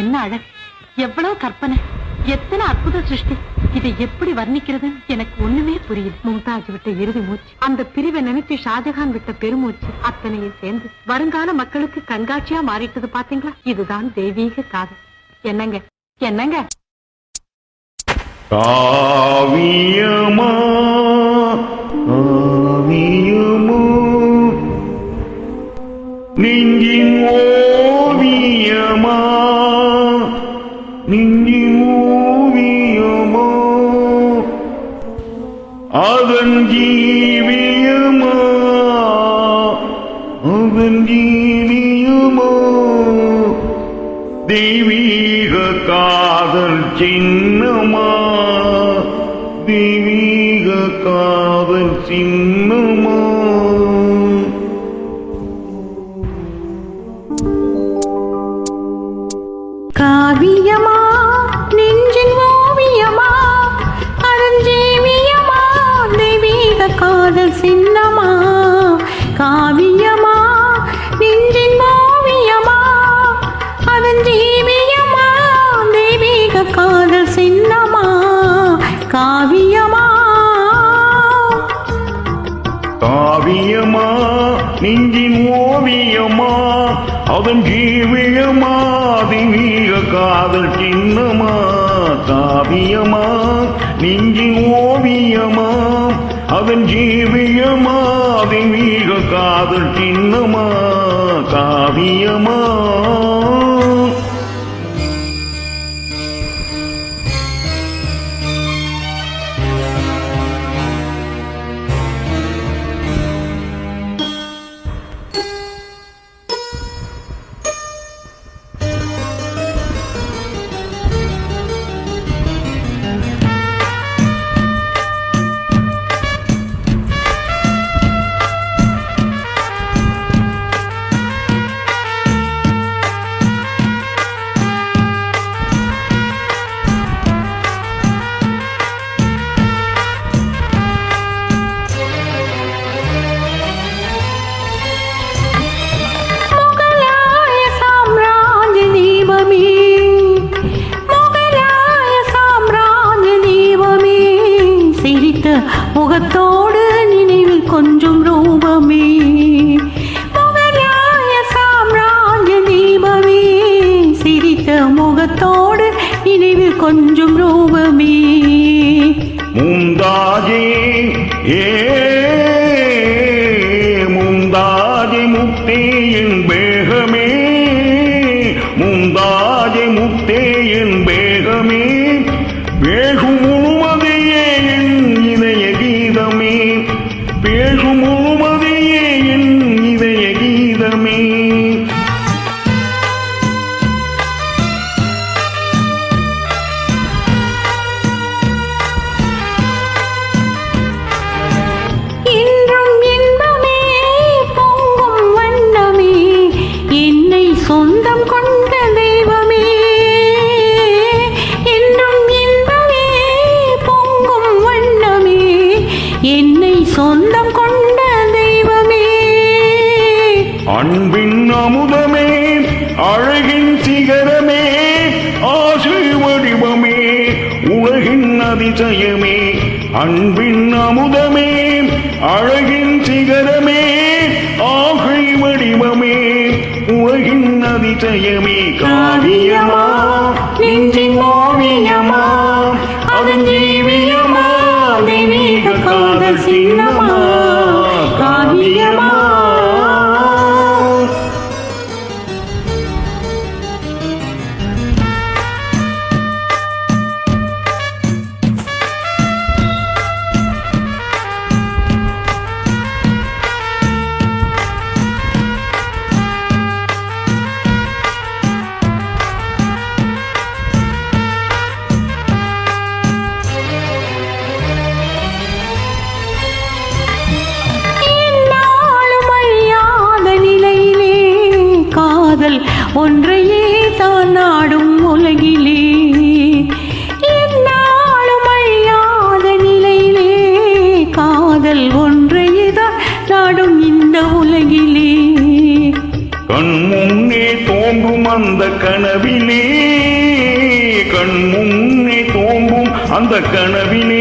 என்ன அழகு? எவ்வளவு கற்பனை? எத்தனை அற்புத சிருஷ்டி? இதை எப்படி வர்ணிக்கிறது? எனக்கு ஒண்ணுமே புரியுது மும்தாஜ் விட்ட இறுதி மூச்சு அந்த பிரிவை நினைச்சு ஷாஜகான் விட்ட பெருமூச்சு அத்தனையும் சேர்ந்து வருங்கால மக்களுக்கு கண்காட்சியா மாறிட்டது பாத்தீங்களா? இதுதான் தெய்வீக காதல். என்னங்க? என்னங்க? காவியமா அதன் ஜீவியமா அதன் ஜீவியமா தெய்வீக காதல் சின்னமா தெய்வீக காதல் சின்னமா காவியமா சின்னமா காவியமா நெஞ்சின் ஓவியமா ஜீவியமா தெய்வீக காதல் சின்னமா காவியமா. காவியமா நெஞ்சின் ஓவியமா அதன் ஜீவியமா தெய்வீக காதல் சின்னமா காவியமா நெஞ்சின் ஓவியமா. அதன் ஜீவியமா தெய்வீக காதல் சின்னமா காவியமா. சொந்தம் கொண்ட தெய்வமே என்றும் இன்பமே பொங்கும் வண்ணமே என்னை சொந்தம் கொண்ட தெய்வமே. அன்பின் அமுதமே அழகின் சிகரமே ஆசை வடிவமே உலகின் அதிசயமே. அன்பின் அமுதமே அழகின் சிகரமே ஆகை வடிவமே. அதிசயமே காவியமா நெஞ்சின் ஓவியமா வந்த கனவிலே கண் முன்னே தோம்பும் அந்த கனவிலே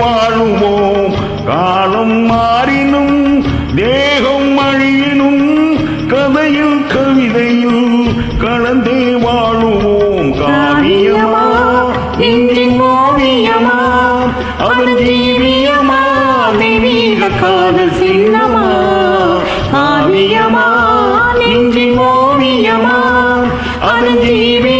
வாழுவோம் காலம் மாறினும் தேகம் அழியினும் கதையில் கவிதையில் கலந்தே வாழுவோம். காவியமா? இன்றின் ஓவியமா? அவன் ஜீவியமா தெய்வீக காதல் சின்னமா? காவியமா? நெஞ்சின் ஓவியமா? அவன் ஜீவி